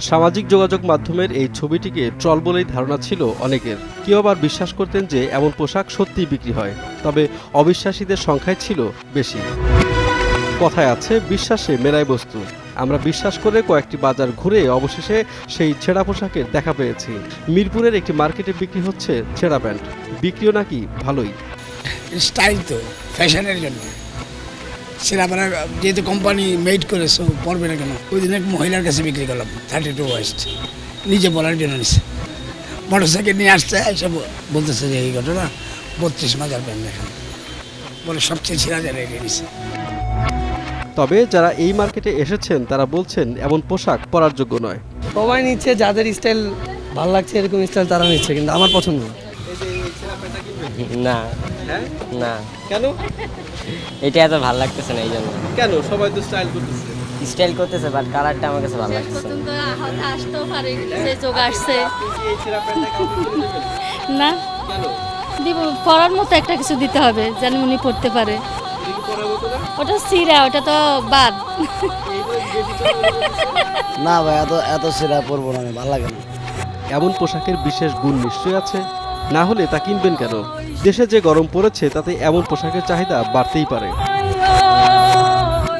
সামাজিক যোগাযোগ মাধ্যমের এই ছবিটিকে ট্রল বলেই ধারণা ছিল অনেকের। কেউ আবার বিশ্বাস করতেন যে এমন পোশাক সত্যিই বিক্রি হয়, তবে অবিশ্বাসীদের সংখ্যাই ছিল বেশি। কথায় আছে, বিশ্বাসে মেলায় বস্তু। আমরা বিশ্বাস করে কয়েকটি বাজার ঘুরে অবশেষে সেই ছেঁড়া পোশাকের দেখা পেয়েছি। মিরপুরের একটি মার্কেটে বিক্রি হচ্ছে ছেঁড়া প্যান্ট। বিক্রিও নাকি ভালোই। স্টাইল তো, ফ্যাশনের জন্য। সেটা মানে যেহেতু কোম্পানি মেড করে সো পড়বে না কেন? ওই দিন এক মহিলার কাছে বিক্রি করলাম থার্টি টু ওয়েস্ট নিজে বলার জন্য নিছে। মোটর সাইকেল নিয়ে আসছে এসে ব- বলতেছে যে এই ঘটনা বত্রিশ হাজার প্যান্ট দেখেন বলে সবচেয়ে ছিঁড়া যায় রেডি নিছে তবে যারা এই মার্কেটে এসেছেন তারা বলছেন এমন পোশাক পরার যোগ্য নয়। সবাই নিচ্ছে যাদের স্টাইল ভালো লাগছে এরকম স্টাইল তারা নিচ্ছে কিন্তু আমার পছন্দ না। না। না। কেন? এটা এত ভালো লাগতেছে না এই জন্য কেন? সবাই তো স্টাইল করতেছে। স্টাইল করতেছে বাট কালারটা আমার কাছে ভালো আসতেও পারে যোগ আসছে? না। দিব পড়ার মতো একটা কিছু দিতে হবে যেন উনি পড়তে পারে? ওটা সিরা ওটা তো বাদ। না ভাই এত এত সেরা পরবো না আমি ভালো লাগে না। এমন পোশাকের বিশেষ গুণ নিশ্চয়ই আছে না হলে তা কিনবেন কেন? দেশে যে গরম পড়েছে, তাতে এমন পোশাকের চাহিদা বাড়তেই পারে।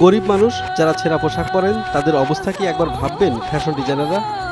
গরিব মানুষ যারা ছেঁড়া পোশাক পরেন, তাদের অবস্থা কি একবার ভাববেন ফ্যাশন ডিজাইনাররা?